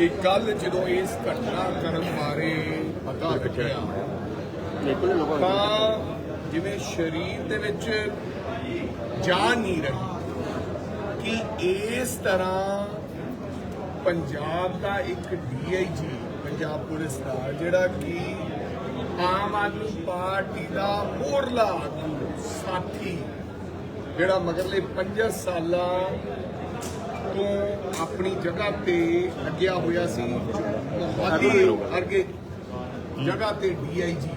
ਕਿ ਕੱਲ ਜਦੋਂ ਇਸ ਘਟਨਾ ਕਰਨ ਬਾਰੇ ਪਤਾ ਲੱਗਿਆ ਤਾਂ ਜਿਵੇਂ ਸਰੀਰ ਦੇ ਵਿੱਚ ਜਾਨ ਨਹੀਂ ਰਹੀ ਕਿ ਇਸ ਤਰ੍ਹਾਂ ਪੰਜਾਬ ਦਾ ਇੱਕ ਡੀਆਈਜੀ ਪੰਜਾਬ ਪੁਲਿਸ ਦਾ ਜਿਹੜਾ ਕਿ ਆਮ ਆਦਮੀ ਪਾਰਟੀ ਦਾ ਮੋਰਲਾ ਆਗੂ, ਸਾਥੀ ਜਿਹੜਾ ਮਗਰਲੇ 5 ਸਾਲਾਂ ਤੋਂ ਆਪਣੀ ਜਗ੍ਹਾ ਤੇ ਲੱਗਿਆ ਹੋਇਆ ਸੀ। ਮੋਹਾਲੀ ਵਰਗੇ ਜਗ੍ਹਾ ਤੇ ਡੀਆਈਜੀ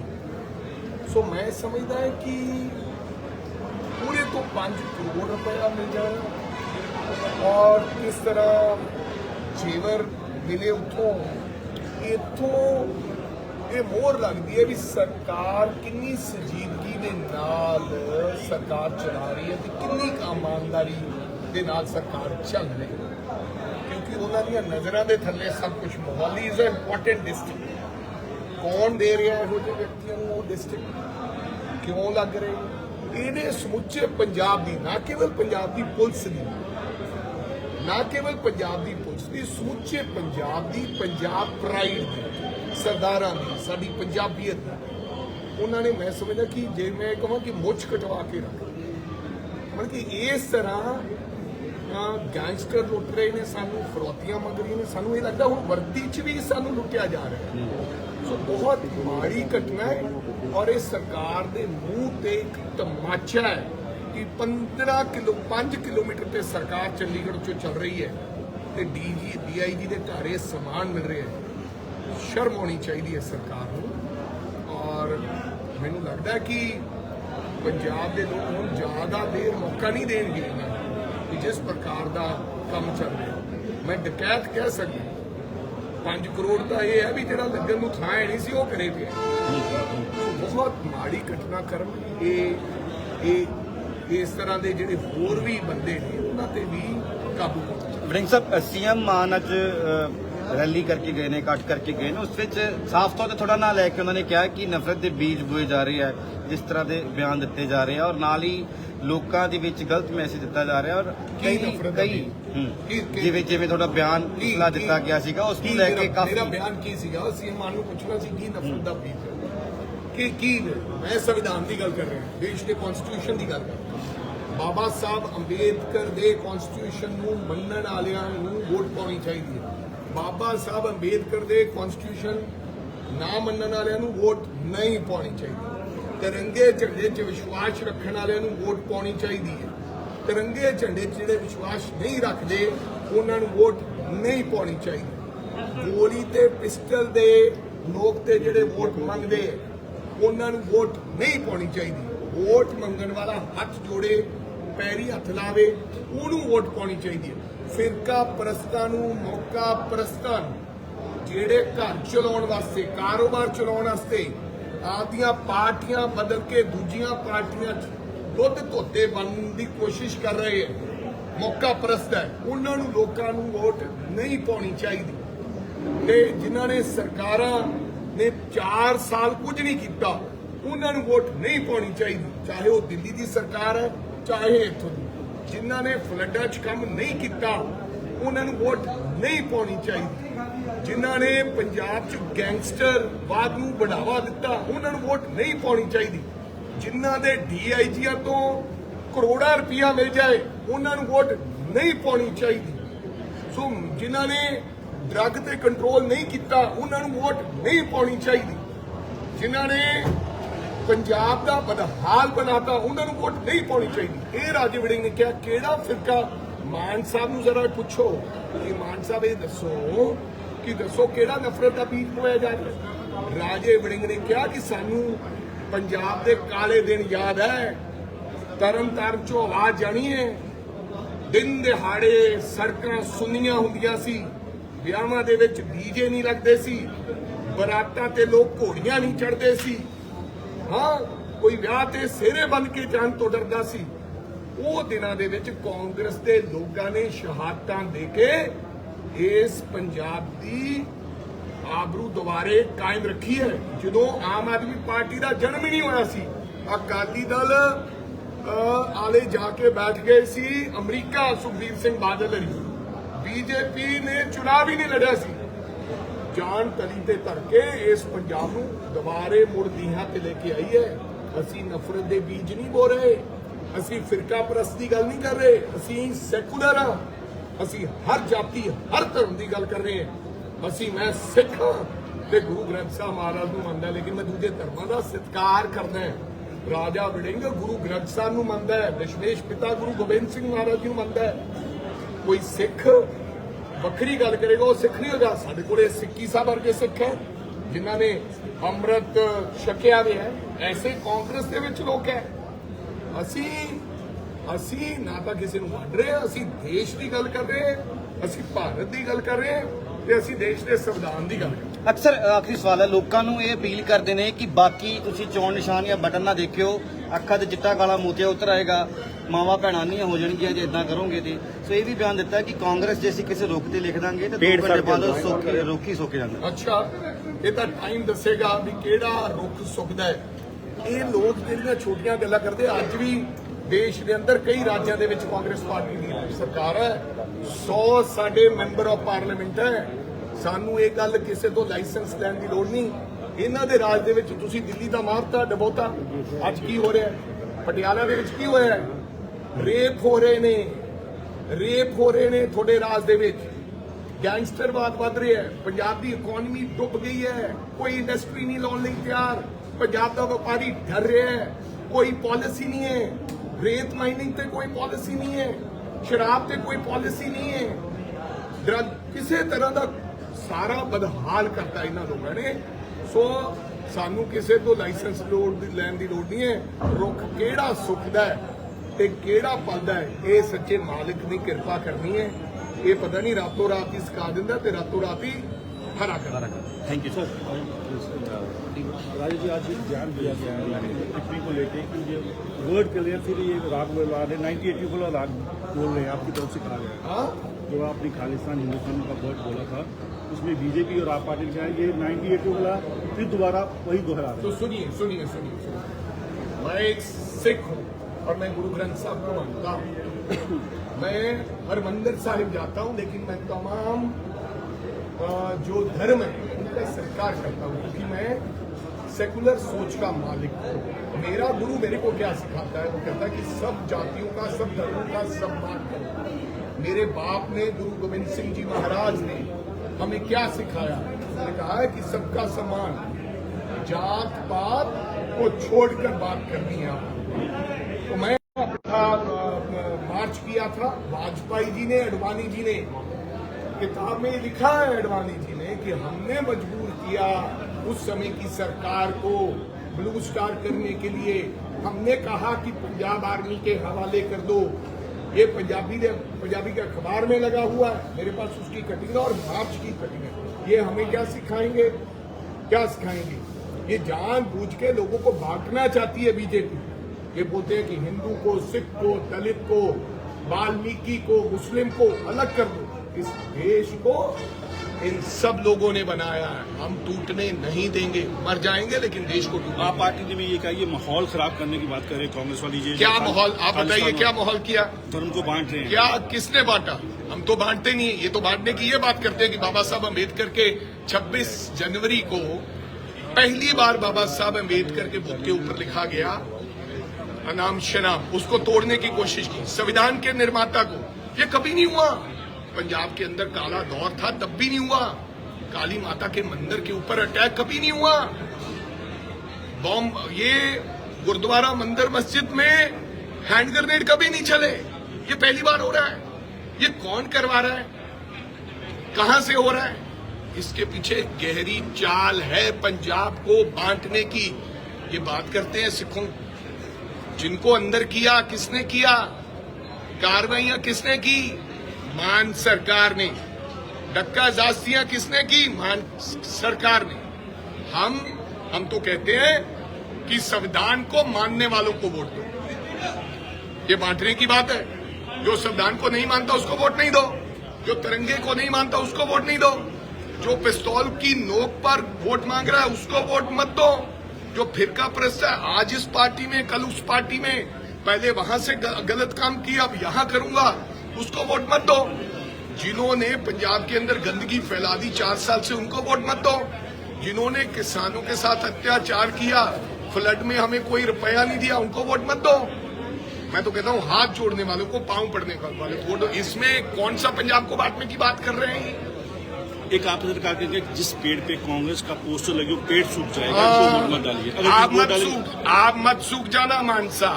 ਸੋ ਮੈਂ ਸਮਝਦਾ ਹਾਂ ਕਿ ਪੂਰੇ ਤੋਂ 5 ਕਰੋੜ ਰੁਪਇਆ ਮਿਲ ਜਾਣਾ। ਔਰ ਕਿਸ ਤਰ੍ਹਾਂ ਜੇਵਰ ਮਿਲੇ ਉਥੋਂ ਇਥੋਂ ਇਹ ਮੋਹਰ ਲੱਗਦੀ ਹੈ ਵੀ ਸਰਕਾਰ ਕਿੰਨੀ ਸੰਜੀਦਗੀ ਦੇ ਨਾਲ ਸਰਕਾਰ ਚਲਾ ਰਹੀ ਹੈ ਤੇ ਕਿੰਨੀ ਕੁ ਇਮਾਨਦਾਰੀ ਦੇ ਨਾਲ ਸਰਕਾਰ ਚੱਲ ਰਹੀ ਕਿਉਂਕਿ ਉਹਨਾਂ ਦੀਆਂ ਨਜ਼ਰਾਂ ਦੇ ਥੱਲੇ ਸਭ ਕੁਝ Mohali is a important district ਕੌਣ ਦੇ ਰਿਹਾ ਇਹੋ ਜਿਹੇ ਵਿਅਕਤੀਆਂ ਨੂੰ ਉਹ ਡਿਸਟ੍ਰਿਕਟ ਕਿਉਂ ਲੱਗ ਰਹੇ ਇਹਨੇ ਸਮੁੱਚੇ ਪੰਜਾਬ ਦੀ, ਨਾ ਕੇਵਲ ਪੰਜਾਬ ਦੀ ਪੁਲਿਸ ਦੀ, ਨਾ ਕੇਵਲ ਪੰਜਾਬ ਦੀ ਪੁਲਿਸ ਦੀ, ਸਮੁੱਚੇ ਪੰਜਾਬ ਦੀ, ਪੰਜਾਬ ਪ੍ਰਾਈਡ ਦੀ, ਸਰਦਾਰਾਂ ਦੀ, ਸਾਡੀ ਪੰਜਾਬੀਅਤ ਦੀ। ਉਹਨਾਂ ਨੇ ਮੈਂ ਸਮਝਦਾ ਕਿ ਜੇ ਮੈਂ ਕਹਾਂ ਕਿ ਮੁੱਛ ਕਟਵਾ ਕੇ ਰੱਖ। ਮਤਲਬ ਕਿ ਇਸ ਤਰ੍ਹਾਂ ਅਹ, ਗੈਂਗਸਟਰ ਲੁੱਟ ਰਹੇ ਨੇ ਸਾਨੂੰ ਫਰੋਤੀਆਂ ਮੰਗ ਰਹੀਆਂ ਨੇ ਸਾਨੂੰ ਇਹ ਲੱਗਦਾ ਹੁਣ ਵਰਦੀ 'ਚ ਵੀ ਸਾਨੂੰ ਲੁੱਟਿਆ ਜਾ ਰਿਹਾ ਹੈ। ਸੋ ਬਹੁਤ ਮਾੜੀ ਘਟਨਾ ਹੈ ਔਰ ਇਹ ਸਰਕਾਰ ਦੇ ਮੂੰਹ ਤੇ ਇੱਕ ਤਮਾਚਾ ਹੈ ਕਿ 15 ਕਿਲੋ 5 ਕਿਲੋਮੀਟਰ ਤੇ ਸਰਕਾਰ ਚੰਡੀਗੜ੍ਹ ਚੋਂ ਚੱਲ ਰਹੀ ਹੈ ਤੇ ਡੀਜੀ ਡੀਆਈਜੀ ਦੇ ਘਰ ਇਹ ਸਮਾਨ ਮਿਲ ਰਿਹਾ ਹੈ। ਸ਼ਰਮ ਆਉਣੀ ਚਾਹੀਦੀ ਹੈ ਸਰਕਾਰ ਨੂੰ ਔਰ ਮੈਨੂੰ ਲੱਗਦਾ ਕਿ ਪੰਜਾਬ ਦੇ ਲੋਕ ਹੁਣ ਜ਼ਿਆਦਾ ਦੇਰ ਮੌਕਾ ਨਹੀਂ ਦੇਣਗੇ ਕਿ ਜਿਸ ਪ੍ਰਕਾਰ ਦਾ ਕੰਮ ਚੱਲ ਰਿਹਾ। ਮੈਂ ਡਕੈਤ ਕਹਿ ਸਕਦਾ 5 ਕਰੋੜ ਦਾ ਇਹ ਹੈ ਵੀ ਜਿਹੜਾ ਲੱਗਣ ਨੂੰ ਥਾਂ ਨਹੀਂ ਸੀ, ਉਹ ਕਰੇ ਪਿਆ। ਬਹੁਤ ਮਾੜੀ ਘਟਨਾ ਕਰਮ ਇਹ ਇਹ, ਇਸ ਤਰ੍ਹਾਂ ਦੇ ਜਿਹੜੇ ਹੋਰ ਵੀ ਬੰਦੇ ਨੇ, ਉਹਨਾਂ ਤੇ ਵੀ ਕਾਬੂ ਕਰਨਾ ਚਾਹੀਦਾ। ਵੜਿੰਗ ਸਾਹਿਬ ਸੀਐਮ ਮਾਨ ਅੱਜ ਰੈਲੀ ਕਰਕੇ ਗਏ ਨੇ ਕੱਟ ਕਰਕੇ ਗਏ ਨੇ ਉਸ ਵਿੱਚ ਸਾਫ਼ ਤੌਰ ਤੇ ਥੋੜਾ ਨਾਂ ਲੈ ਕੇ ਉਹਨਾਂ ਨੇ ਕਿਹਾ ਕਿ ਨਫ਼ਰਤ ਦੇ ਬੀਜ ਬੋਏ ਜਾ ਰਹੇ ਆ ਜਿਸ ਤਰ੍ਹਾਂ ਦੇ ਬਿਆਨ ਦਿੱਤੇ ਜਾ ਰਹੇ ਆ ਔਰ ਨਾਲ ਹੀ ਲੋਕਾਂ ਦੇ ਵਿੱਚ ਗਲਤ ਮੈਸੇਜ ਦਿੱਤਾ ਜਾ ਰਿਹਾ ਔਰ ਕਈ ਕਈ ਜਿਵੇਂ ਜਿਵੇਂ ਤੁਹਾਡਾ ਬਿਆਨ ਕੀ- ਦਿੱਤਾ ਗਿਆ ਸੀਗਾ ਉਸ ਨੂੰ ਲੈ ਕੇ ਕਾਫੀ ਮੇਰਾ ਬਿਆਨ ਕੀ ਸੀਗਾ? ਸੀਐਮ ਮਾਨ ਨੂੰ ਪੁੱਛਣਾ ਸੀ ਕੀ ਨਫ਼ਰਤ ਦਾ ਬੀਜ ਕਿ ਕੀ? ਮੈਂ ਸੰਵਿਧਾਨ ਦੀ ਗੱਲ ਕਰ ਰਿਹਾ ਦੇਸ਼ ਦੇ ਕਨਸਟੀਟਿਊਸ਼ਨ ਦੀ ਗੱਲ ਕਰ ਰਿਹਾ। ਬਾਬਾ ਸਾਹਿਬ ਅੰਬੇਦਕਰ ਦੇ ਕਨਸਟੀਟਿਊਸ਼ਨ ਨੂੰ ਮੰਨਣ ਵਾਲਿਆਂ ਨੂੰ ਵੋਟ ਪਾਉਣੀ ਚਾਹੀਦੀ ਹੈ। ਬਾਬਾ ਸਾਹਿਬ ਅੰਬੇਦਕਰ ਦੇ ਕਨਸਟੀਟਿਊਸ਼ਨ ਨਾ ਮੰਨਣ ਵਾਲਿਆਂ ਨੂੰ ਵੋਟ ਨਹੀਂ ਪਾਉਣੀ ਚਾਹੀਦੀ। ਤਿਰੰਗੇ ਝੰਡੇ 'ਚ ਵਿਸ਼ਵਾਸ ਰੱਖਣ ਵਾਲਿਆਂ ਨੂੰ ਵੋਟ ਪਾਉਣੀ ਚਾਹੀਦੀ ਹੈ। ਤਿਰੰਗੇ ਝੰਡੇ 'ਚ ਜਿਹੜੇ ਵਿਸ਼ਵਾਸ ਨਹੀਂ ਰੱਖਦੇ, ਉਹਨਾਂ ਨੂੰ ਵੋਟ ਨਹੀਂ ਪਾਉਣੀ ਚਾਹੀਦੀ। ਗੋਲੀ ਤੇ ਪਿਸਟਲ ਦੇ ਲੋਕ ਤੇ ਜਿਹੜੇ ਵੋਟ ਮੰਗਦੇ, ਉਹਨਾਂ ਨੂੰ ਵੋਟ ਨਹੀਂ ਪਾਉਣੀ ਚਾਹੀਦੀ। ਵੋਟ ਮੰਗਣ ਵਾਲਾ ਹੱਥ ਜੋੜੇ, ਪੈਰੀ ਹੱਥ ਲਾਵੇ, ਉਹਨੂੰ ਵੋਟ ਪਾਉਣੀ ਚਾਹੀਦੀ ਹੈ। ਫਿਰਕਾ ਪ੍ਰਸਤਾਂ ਨੂੰ ਮੌਕਾ ਪ੍ਰਸਤਾਂ ਨੂੰ, ਜਿਹੜੇ ਘਰ ਚਲਾਉਣ ਵਾਸਤੇ, ਕਾਰੋਬਾਰ ਚਲਾਉਣ ਵਾਸਤੇ ਆਪਦੀਆਂ ਪਾਰਟੀਆਂ ਬਦਲ ਕੇ ਦੂਜੀਆਂ ਪਾਰਟੀਆਂ 'ਚ ਦੁੱਧ ਧੋਤੇ ਬਣਨ ਦੀ ਕੋਸ਼ਿਸ਼ ਕਰ ਰਹੇ ਹੈ ਮੌਕਾ ਪ੍ਰਸਤ ਹੈ। ਉਹਨਾਂ ਨੂੰ ਲੋਕਾਂ ਨੂੰ ਵੋਟ ਨਹੀਂ ਪਾਉਣੀ ਚਾਹੀਦੀ। ਤੇ ਜਿਨ੍ਹਾਂ ਨੇ ਸਰਕਾਰਾਂ ਨੇ 4 ਸਾਲ ਕੁਝ ਨਹੀਂ ਕੀਤਾ, ਉਹਨਾਂ ਨੂੰ ਵੋਟ ਨਹੀਂ ਪਾਉਣੀ ਚਾਹੀਦੀ। ਚਾਹੇ ਉਹ ਦਿੱਲੀ ਦੀ ਸਰਕਾਰ ਹੈ, ਚਾਹੇ ਇੱਥੋਂ ਦੀ ਜਿਨ੍ਹਾਂ ਨੇ ਫਲੱਡਾਂ 'ਚ ਕੰਮ ਨਹੀਂ ਕੀਤਾ, ਉਹਨਾਂ ਨੂੰ ਵੋਟ ਨਹੀਂ ਪਾਉਣੀ ਚਾਹੀਦੀ। ਜਿਨ੍ਹਾਂ ਨੇ ਪੰਜਾਬ 'ਚ ਗੈਂਗਸਟਰਵਾਦ ਨੂੰ ਬੜਾਵਾ ਦਿੱਤਾ, ਉਹਨਾਂ ਨੂੰ ਵੋਟ ਨਹੀਂ ਪਾਉਣੀ ਚਾਹੀਦੀ। ਜਿਨ੍ਹਾਂ ਦੇ ਡੀਆਈਜੀਆਂ ਤੋਂ ਕਰੋੜਾਂ ਰੁਪਇਆ ਮਿਲ ਜਾਏ, ਉਹਨਾਂ ਨੂੰ ਵੋਟ ਨਹੀਂ ਪਾਉਣੀ ਚਾਹੀਦੀ। ਸੋ ਜਿਨ੍ਹਾਂ ਨੇ ਡਰੱਗ ਤੇ ਕੰਟਰੋਲ ਨਹੀਂ ਕੀਤਾ, ਉਹਨਾਂ ਨੂੰ ਵੋਟ ਨਹੀਂ ਪਾਉਣੀ ਚਾਹੀਦੀ। ਜਿਨ੍ਹਾਂ ਨੇ ਪੰਜਾਬ ਦਾ ਬਦਹਾਲ ਬਣਾਤਾ, ਉਹਨਾਂ ਨੂੰ ਵੋਟ ਨਹੀਂ ਪਾਉਣੀ ਚਾਹੀਦੀ। ਇਹ ਰਾਜੇ ਵੜਿੰਗ ਨੇ ਕਿਹਾ, ਕਿਹੜਾ ਫਿਰਕਾ? ਮਾਨ ਸਾਹਿਬ ਨੂੰ ਜ਼ਰਾ ਪੁੱਛੋ। ਕਿ ਮਾਨ ਸਾਹਿਬ ਇਹ ਦੱਸੋ ਕਿ ਦੱਸੋ ਕਿਹੜਾ ਨਫ਼ਰਤ ਦਾ ਬੀਜ ਹੋਇਆ ਜਾ ਰਿਹਾ ਰਾਜੇ ਵੜਿੰਗ ਨੇ ਕਿਹਾ ਕਿ ਸਾਨੂੰ ਪੰਜਾਬ ਦੇ ਕਾਲੇ ਦਿਨ ਯਾਦ ਹੈ। ਤਰਮ ਤਾਰਨ ਚੋਂ ਆਵਾਜ਼ ਜਾਣੀ ਹੈ। ਦਿਨ ਦਿਹਾੜੇ ਸੜਕਾਂ ਸੁੰਨੀਆਂ ਹੁੰਦੀਆਂ ਸੀ। ਵਿਆਹਾਂ ਦੇ ਵਿੱਚ ਡੀਜੇ ਨਹੀਂ ਲੱਗਦੇ ਸੀ। ਬਰਾਤਾਂ ਤੇ ਲੋਕ ਘੋੜੀਆਂ ਨਹੀਂ ਚੜਦੇ ਸੀ। ਹਾਂ, ਕੋਈ ਵਿਆਹ ਤੇ ਸਿਹਰੇ ਬਨ ਕੇ ਜਾਣ ਤੋਂ ਡਰਦਾ ਸੀ। ਉਹ ਦਿਨਾਂ ਦੇ ਵਿੱਚ ਕਾਂਗਰਸ ਦੇ ਲੋਕਾਂ ਨੇ ਸ਼ਹਾਦਤਾਂ ਦੇ ਕੇ ਇਸ ਪੰਜਾਬ ਦੀ ਆਬਰੂ ਦੁਬਾਰੇ ਕਾਇਮ ਰੱਖੀ ਹੈ। ਜਦੋਂ ਆਮ ਆਦਮੀ ਪਾਰਟੀ ਦਾ ਜਨਮ ਹੀ ਨਹੀਂ ਹੋਇਆ ਸੀ, ਅਕਾਲੀ ਦਲ ਆਲੇ ਜਾ ਕੇ ਬੈਠ ਗਏ ਸੀ, ਅਮਰੀਕਾ ਸੁਖਬੀਰ ਸਿੰਘ ਬਾਦਲ ਲਈ। ਬੀਜੇਪੀ ਨੇ ਚੁਣਾਵ ਹੀ ਨਹੀਂ ਲੜਿਆ ਸੀ। ਜਾਨ ਤਲੀ ਤੇ ਧਰ ਕੇ ਇਸ ਪੰਜਾਬ ਨੂੰ ਦੁਬਾਰੇ ਮੁੜ ਲੀਹਾਂ ਤੇ ਲੈ ਕੇ ਆਈ ਹੈ। ਅਸੀਂ ਨਫ਼ਰਤ ਦੇ ਬੀਜ ਨਹੀਂ ਬੋ ਰਹੇ। ਅਸੀਂ ਫਿਰਕਾ ਪ੍ਰਸਤ ਦੀ ਗੱਲ ਨਹੀਂ ਕਰ ਰਹੇ, ਅਸੀਂ ਸੈਕੂਲਰ ਆ ਅਸੀਂ ਹਰ ਜਾਤੀ, ਹਰ ਧਰਮ ਦੀ ਗੱਲ ਕਰ ਰਹੇ ਹਾਂ। ਅਸੀਂ, ਮੈਂ ਸਿੱਖ ਹਾਂ ਤੇ ਗੁਰੂ ਗ੍ਰੰਥ ਸਾਹਿਬ ਮਹਾਰਾਜ ਨੂੰ ਮੰਨਦਾ ਲੇਕਿਨ ਮੈਂ ਦੂਜੇ ਧਰਮਾਂ ਦਾ ਸਤਿਕਾਰ ਕਰਦਾ ਹਾਂ। ਰਾਜਾ ਵੜਿੰਗ ਗੁਰੂ ਗ੍ਰੰਥ ਸਾਹਿਬ ਨੂੰ ਮੰਨਦਾ ਹੈ ਦਸ਼ਮੇਸ਼ ਪਿਤਾ ਗੁਰੂ ਗੋਬਿੰਦ ਸਿੰਘ ਮਹਾਰਾਜ ਨੂੰ ਮੰਨਦਾ ਹੈ। ਕੋਈ ਸਿੱਖ ਵੱਖਰੀ ਗੱਲ ਕਰੇਗਾ, ਉਹ ਸਿੱਖ ਨਹੀਂ ਹੋਗਾ ਸਾਡੇ ਕੋਲੇ ਸਿੱਕੀ ਸਾਹਿਬ ਵਰਗੇ ਸਿੱਖ ਹੈ, ਜਿਨ੍ਹਾਂ ਨੇ ਅੰਮ੍ਰਿਤ ਛਕਿਆ ਵੀ ਹੈ। ਐਸੇ ਕਾਂਗਰਸ ਦੇ ਵਿੱਚ ਲੋਕ ਹੈ। ਅਸੀਂ ਅਸੀਂ ਨਾ ਤਾਂ ਕਿਸੇ ਨੂੰ ਵੰਡ ਰਹੇ ਅਸੀਂ ਦੇਸ਼ ਦੀ ਗੱਲ ਕਰ ਰਹੇ ਅਸੀਂ ਭਾਰਤ ਦੀ ਗੱਲ ਕਰ ਰਹੇ ਹਾਂ ਤੇ ਅਸੀਂ ਦੇਸ਼ ਦੇ ਸੰਵਿਧਾਨ ਦੀ ਗੱਲ ਕਰ ਰਹੇ। ਹਾਂ ਅਕਸਰ ਆਖਰੀ ਸਵਾਲ ਹੈ ਲੋਕਾਂ ਨੂੰ ਇਹ ਅਪੀਲ ਕਰਦੇ ਨੇ ਕਿ ਬਾਕੀ ਤੁਸੀਂ ਚੋਣ ਨਿਸ਼ਾਨ ਜਾਂ ਬਟਨ ਨਾ ਦੇਖਿਓ ਅੱਖਾਂ ਤੇ ਚਿੱਟਾ ਕਾਲਾ ਮੋਤੀਆ ਉਤਰ ਆਏਗਾ ਮਾਵਾ ਭੈਣਾਂ ਨਹੀਂ ਹੋ ਜਾਣਗੀਆਂ ਜੇ ਇਦਾਂ ਕਰੋਗੇ ਤੇ। ਸੋ ਇਹ ਵੀ ਬਿਆਨ ਦਿੱਤਾ ਕਿ ਕਾਂਗਰਸ ਜੇ ਅਸੀਂ ਕਿਸੇ ਰੁੱਖ ਤੇ ਲਿਖ ਦਾਂਗੇ ਤੇ ਦੋ ਘੰਟੇ ਬਾਅਦ ਉਹ ਸੁੱਕ ਰੁੱਖ ਹੀ ਸੁੱਕ ਜਾਂਦਾ। ਅੱਛਾ ਇਹ ਤਾਂ ਟਾਈਮ ਦੱਸੇਗਾ ਵੀ ਕਿਹੜਾ ਰੁੱਖ ਸੁੱਕਦਾ ਹੈ। ਇਹ ਲੋਕ ਜਿਹੜੀਆਂ ਛੋਟੀਆਂ ਗੱਲਾਂ ਕਰਦੇ, ਅੱਜ ਵੀ ਦੇਸ਼ ਦੇ ਅੰਦਰ ਕਈ ਰਾਜਾਂ ਦੇ ਵਿੱਚ ਕਾਂਗਰਸ ਪਾਰਟੀ ਦੀ ਸਰਕਾਰ ਹੈ। 100 ਸਾਡੇ ਮੈਂਬਰ ਆਫ ਪਾਰਲੀਮੈਂਟ ਹੈ। ਸਾਨੂੰ ਇਹ ਗੱਲ ਕਿਸੇ ਤੋਂ ਲਾਇਸੈਂਸ ਲੈਣ ਦੀ ਲੋੜ ਨਹੀਂ। ਇਹਨਾਂ ਦੇ ਰਾਜ ਦੇ ਵਿੱਚ ਤੁਸੀਂ ਦਿੱਲੀ ਦਾ ਮਾਰਤਾ, ਡਬੋਤਾ। ਅੱਜ ਕੀ ਹੋ ਰਿਹਾ? ਪਟਿਆਲਾ ਦੇ ਵਿੱਚ ਕੀ ਹੋਇਆ? ਰੇਪ ਹੋ ਰਹੇ ਨੇ। ਰੇਪ ਹੋ ਰਹੇ ਨੇ ਤੁਹਾਡੇ ਰਾਜ ਦੇ ਵਿੱਚ। ਗੈਂਗਸਟਰਵਾਦ ਵੱਧ ਰਿਹਾ ਹੈ। ਪੰਜਾਬ ਦੀ ਇਕਨੋਮੀ ਡੁੱਬ ਗਈ ਹੈ। ਕੋਈ ਇੰਡਸਟਰੀ ਨਹੀਂ ਲਾਉਣ ਲਈ ਤਿਆਰ। ਪੰਜਾਬ ਦਾ ਵਪਾਰੀ ਡਰ ਰਿਹਾ ਹੈ। ਕੋਈ ਪਾਲਿਸੀ ਨਹੀਂ ਹੈ। ਰੇਤ ਮਾਈਨਿੰਗ ਤੇ ਕੋਈ ਪਾਲਿਸੀ ਨਹੀਂ ਹੈ। ਸ਼ਰਾਬ ਤੇ ਕੋਈ ਪਾਲਿਸੀ ਨਹੀਂ ਹੈ। ਡਰਗ ਕਿਸੇ ਤਰ੍ਹਾਂ ਦਾ ਸਾਰਾ ਬਦਹਾਲ ਕਰਤਾ ਇਹਨਾਂ ਲੋਕਾਂ ਨੇ। ਸੋ ਸਾਨੂੰ ਕਿਸੇ ਤੋਂ ਲਾਇਸੈਂਸ ਲੋੜ ਦੀ, ਲੈਣ ਦੀ ਲੋੜ ਨਹੀਂ ਹੈ। ਰੁੱਖ ਕਿਹੜਾ ਸੁੱਕਦਾ ਹੈ ਤੇ ਕਿਹੜਾ ਪਲਦਾ ਹੈ, ਇਹ ਸੱਚੇ ਮਾਲਕ ਦੀ ਕਿਰਪਾ ਕਰਨੀ ਹੈ। ਇਹ ਪਤਾ ਨਹੀਂ ਰਾਤੋਂ ਰਾਤ ਹੀ ਸਿਖਾ ਦਿੰਦਾ ਤੇ ਰਾਤੋਂ ਰਾਤ ਹੀ हरा कर thank you sir Raju ji आज ध्यान दिया गया है टिप्पणी को लेके कि ये वर्ड क्लियर फिर ये राग व्यवहार है नाइनटी एटी वाला राग बोल रहे हैं आपकी तरफ़ से कहा गया जो आपने खालिस्तान हिंदुस्तान का वर्ड बोला था उसमें बीजेपी और आप पार्टी का ये नाइनटी एटी वाला फिर दोबारा वही दोहरा रहे तो सुनिए सुनिए सुनिए मैं एक सिख हूँ और मैं गुरु ग्रंथ साहब को मानता हूँ। मैं हर मंदिर साहिब जाता हूँ लेकिन मैं तमाम जो धर्म है उनका सत्कार करता हूँ क्योंकि मैं सेकुलर सोच का मालिक हूँ। मेरा गुरु मेरे को क्या सिखाता है? वो कहता है कि सब जातियों का, सब धर्मों का सम्मान करो। मेरे बाप ने, गुरु गोविंद सिंह जी महाराज ने हमें क्या सिखाया? उन्होंने कहा है कि सबका सम्मान जात पात को छोड़कर बात करनी है आपको तो मैं मार्च किया था। वाजपेयी जी ने, अडवाणी जी ने किताब में लिखा है अडवाणी जी ने कि हमने मजबूर किया उस समय की सरकार को ब्लू स्टार करने के लिए। हमने कहा कि पंजाब आर्मी के हवाले कर दो। ये पंजाबी पंजाबी के अखबार में लगा हुआ है। मेरे पास उसकी कटिंग और मार्च की कटिंग है। ये हमें क्या सिखाएँगे? क्या सिखाएँगे? ये जान बूझ के लोगों को बांटना चाहती है बीजेपी। ये बोलते हैं कि हिंदू को, सिख को, दलित को, वाल्मीकि को, मुस्लिम को अलग कर दो। इस देश को इन सब लोगों ने बनाया है। हम टूटने नहीं देंगे। मर जाएँगे लेकिन देश को टूटने आप पार्टी ने भी ये कहा ये माहौल खराब करने की बात कर रहे कांग्रेस वाली ये क्या माहौल? आप बताइए क्या माहौल किया? धर्म को बांट रहे हैं। क्या किसने बांटा? हम तो बांटते नहीं है। ये तो बांटने की ये बात करते हैं कि बाबा साहब अंबेडकर के 26 जनवरी को पहली बार बाबा साहब अंबेडकर के बुक के ऊपर लिखा गया अनाम शनाम। उसको तोड़ने की कोशिश की। संविधान के निर्माता को। ये कभी नहीं हुआ। पंजाब के अंदर काला दौर था, तब भी नहीं हुआ। काली माता के मंदिर के ऊपर अटैक कभी नहीं हुआ। बॉम्ब, ये गुरुद्वारा मंदिर मस्जिद में हैंड ग्रेनेड कभी नहीं चले। ये पहली बार हो रहा है। ये कौन करवा रहा है? कहाँ से हो रहा है? इसके पीछे गहरी चाल है पंजाब को बांटने की। ये बात करते हैं सिखों। जिनको अंदर किया, किसने किया? कार्रवाइयाँ किसने की? मान सरकार ने। डक्का जास्तियाँ किसने की? मान सरकार ने। हम हम तो कहते हैं कि संविधान को मानने वालों को वोट दो। ये बांटने की बात है। जो संविधान को नहीं मानता उसको वोट नहीं दो। जो तिरंगे को नहीं मानता उसको वोट नहीं दो। जो पिस्तौल की नोक पर वोट मांग रहा है उसको वोट मत दो। जो फिरका प्रस्त है, आज इस पार्टी में, कल उस पार्टी में, पहले वहाँ से गलत काम किया, अब यहाँ करूँगा। उसको वोट मत दो। जिन्होंने पंजाब के अंदर गंदगी फैला दी चार साल से उनको वोट मत दो। जिन्होंने किसानों के साथ अत्याचार किया फ्लड में हमें कोई रुपया नहीं दिया उनको वोट मत दो। मैं तो कहता हूँ हाथ जोड़ने वालों को पाँव पड़ने वाले वोट दो। इसमें कौन सा पंजाब को बांटने की बात कर रहे हैं? एक आपने सरकार के जिस पेड़ पे कांग्रेस का पोस्टर लगे वो पेड़ सूख जाएगा उसको मत डालिए। आप मत सूख आप मत सूख जाना मानसा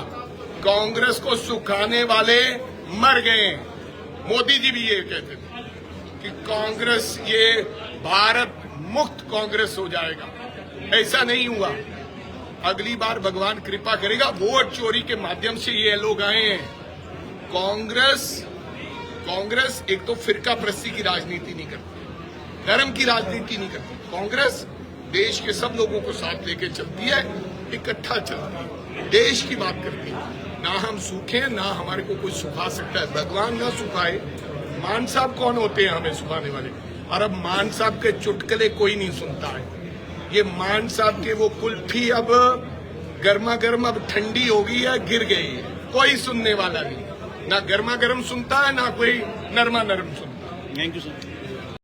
कांग्रेस को सुखाने वाले मर गए मोदी जी भी ये कहते थे कि कांग्रेस, ये भारत मुक्त कांग्रेस हो जाएगा। ऐसा नहीं हुआ। अगली बार भगवान कृपा करेगा, वोट चोरी के माध्यम से ये लोग आए हैं। कांग्रेस कांग्रेस एक तो फिरका प्रस्ती की राजनीति नहीं करती, धर्म की राजनीति नहीं करती। कांग्रेस देश के सब लोगों को साथ लेके चलती है, इकट्ठा चलती है। देश की बात करती है। ना हम सूखे, ना हमारे को कोई सुखा सकता है। भगवान ना सुखाए, मान साहब कौन होते हैं हमें सुखाने वाले? और अब मान साहब के चुटकले कोई नहीं सुनता है। ये मान साहब के वो कुल्फी अब गर्मा गर्म अब ठंडी हो गई है, गिर गई है। कोई सुनने वाला नहीं। ना गर्मा गर्म सुनता है, ना कोई नरमा नरम सुनता थैंक यू सर